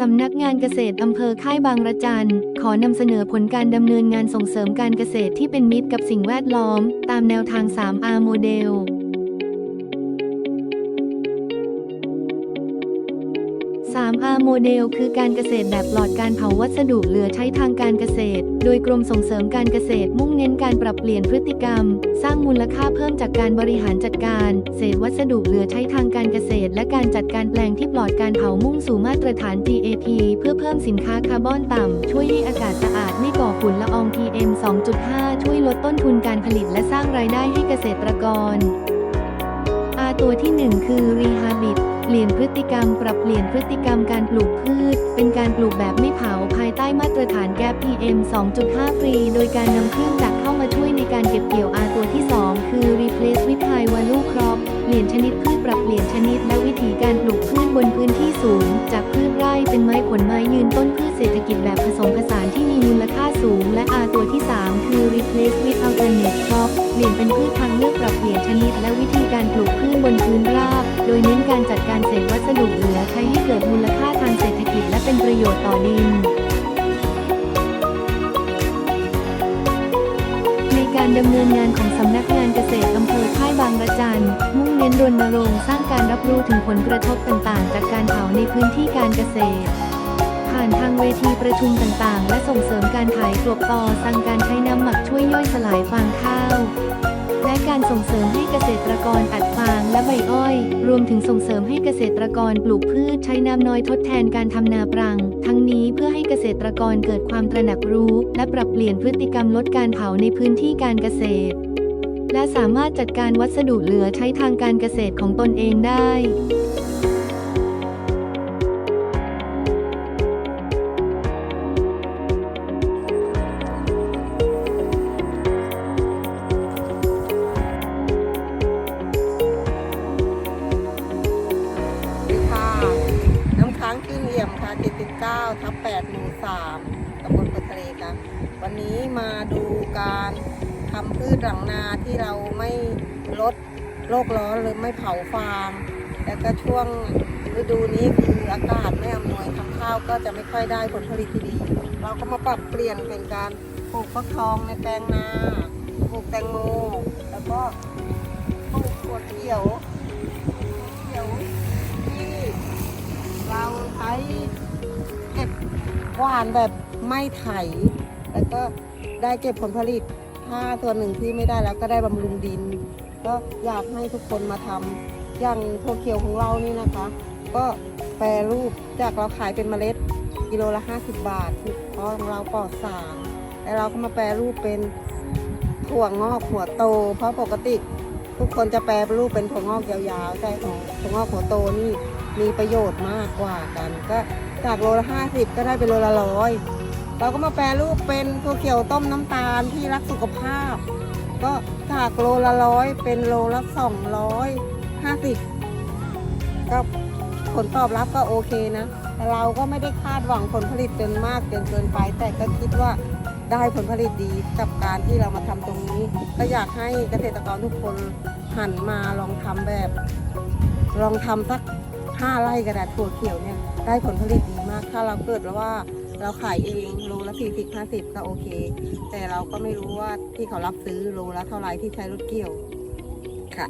สำนักงานเกษตรอำเภอค่ายบางระจัน ขอนำเสนอผลการดำเนินงานส่งเสริมการเกษตรที่เป็นมิตรกับสิ่งแวดล้อม ตามแนวทาง 3R โมเดล 3R โมเดล คือการเกษตรแบบปลอดการเผาวัสดุเหลือใช้ทางการเกษตร โดยกรมส่งเสริมการเกษตรมุ่งเน้นการปรับเปลี่ยนพฤติกรรม สร้างมูลค่าเพิ่มจากการบริหารจัดการ เศษวัสดุเหลือใช้ทางการเกษตร และการจัดการแปลงที่ปลอดการเผามุ่งสู่มาตรฐาน GAP เพื่อเพิ่มสินค้าคาร์บอนต่ำ ช่วยให้อากาศสะอาดไม่ก่อฝุ่นละออง PM 2.5 ช่วยลดต้นทุนการผลิตและสร้างรายได้ให้เกษตรกร อาตัวที่ 1 คือ Rehabit เปลี่ยนพฤติกรรม ปรับเปลี่ยนพฤติกรรมการปลูกพืช เป็นการปลูกแบบไม่เผาภายใต้มาตรฐานแก๊ป PM 2.5 ฟรี โดยการนำเครื่องจักรเข้ามาช่วยในการเก็บเกี่ยวอาตัวที่ 2 คือ Replace with High Value Crop เปลี่ยนชนิดพืชปรับเปลี่ยนชนิดและวิธีการปลูกพืชบนพื้นที่สูงจาก ลี่ยนเป็นพืชทางเลือกปรับเปลี่ยนชนิดและวิธีการปลูกพืชบนพื้นราบ โดยเน้นการจัดการเศษวัสดุเหลือใช้ให้เกิดมูลค่าทางเศรษฐกิจและเป็นประโยชน์ต่อดินในการดำเนินงานของสำนักงานเกษตรอำเภอค่ายบางระจัน มุ่งเน้นรณรงค์สร้างการรับรู้ถึงผลกระทบต่างๆ จากการเผาในพื้นที่การเกษตร ผ่านทางเวทีประชุมต่างๆ และส่งเสริมการถ่ายกลบต่อสั่งการใช้น้ำหมักช่วยย่อยสลายฟางข้าว และการส่งเสริมให้เกษตรกรอัดฟางและใบอ้อย รวมถึงส่งเสริมให้เกษตรกรปลูกพืชใช้น้ำน้อยทดแทนการทำนาปรัง ทั้งนี้เพื่อให้เกษตรกรเกิดความตระหนักรู้ และปรับเปลี่ยนพฤติกรรมลดการเผาในพื้นที่การเกษตร และสามารถจัดการวัสดุเหลือใช้ทางการเกษตรของตนเองได้ ทับ8หมู่3ตำบลปะทะเลค่ะวันนี้มาดูการทำพืชหลังนาที่เราไม่ลดโลกร้อนหรือไม่เผาฟางแล้วก็ช่วงฤดูนี้คืออากาศไม่อำนวยทำข้าวก็จะไม่ค่อยได้ผลผลิตที่ดี เราก็มาปรับเปลี่ยนเป็นการปลูกฟักทองในแปลงนาปลูกแตงโม แล้วก็ปลูกถั่วเขียว หวานแบบไม่ไถ แล้วก็ได้เก็บผลผลิต ถ้าตัวหนึ่งที่ไม่ได้แล้วก็ได้บำรุงดิน ก็อยากให้ทุกคนมาทำอย่างถั่วเขียวของเรานี่นะคะ ก็แปรรูปจากเราขายเป็นเมล็ดกิโลละ 50 บาทเพราะของเราปลอดสารแล้วเราก็มาแปรรูปเป็นถั่วงอกหัวโต เพราะปกติทุกคนจะแปรรูปเป็นถั่วงอกยาวๆใช่ของถั่วงอกหัวโตนี่ มีประโยชน์มากกว่ากัน ก็จากโลละห้าสิบก็ได้เป็นโลละร้อยเราก็มาแปรรูปเป็นถั่วเขียวต้มน้ำตาลที่รักสุขภาพ ก็จากโลละร้อยเป็นโลละสองร้อยห้าสิบก็ผลตอบรับก็โอเคนะ แต่เราก็ไม่ได้คาดหวังผลผลิตจนมากจนเกินไป แต่ก็คิดว่าได้ผลผลิตดีกับการที่เรามาทำตรงนี้ ก็อยากให้เกษตรกรทุกคนหันมาลองทำแบบ ลองทำสัก ห้าไร่กระดาษถั่วเขียวเนี่ยได้ผลผลิตดีมาก ถ้าเราเกิดแล้วว่าเราขายเองโลละสี่สิบห้าสิบก็โอเค แต่เราก็ไม่รู้ว่าที่เขารับซื้อโลละเท่าไหร่ที่ใช้รถเกี่ยวค่ะ